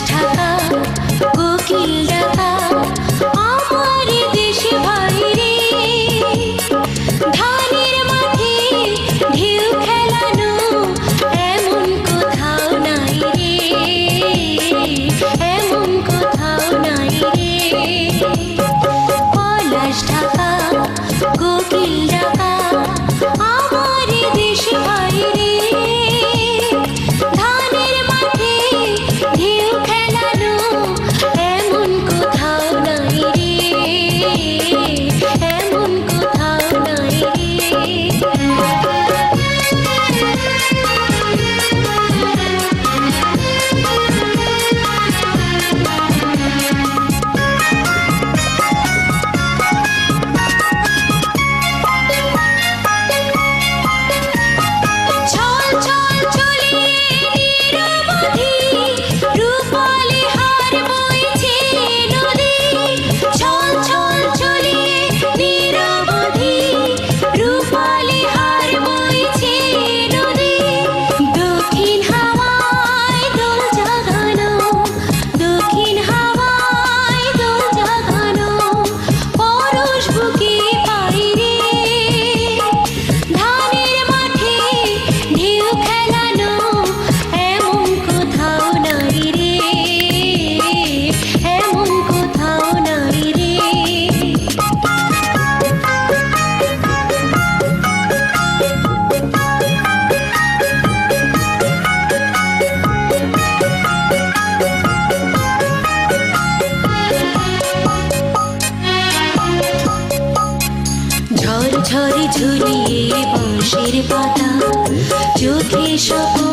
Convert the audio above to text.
time. ছড়ি ঝুলিয়ে বাঁশের পাতা। চোখে স্বপ্ন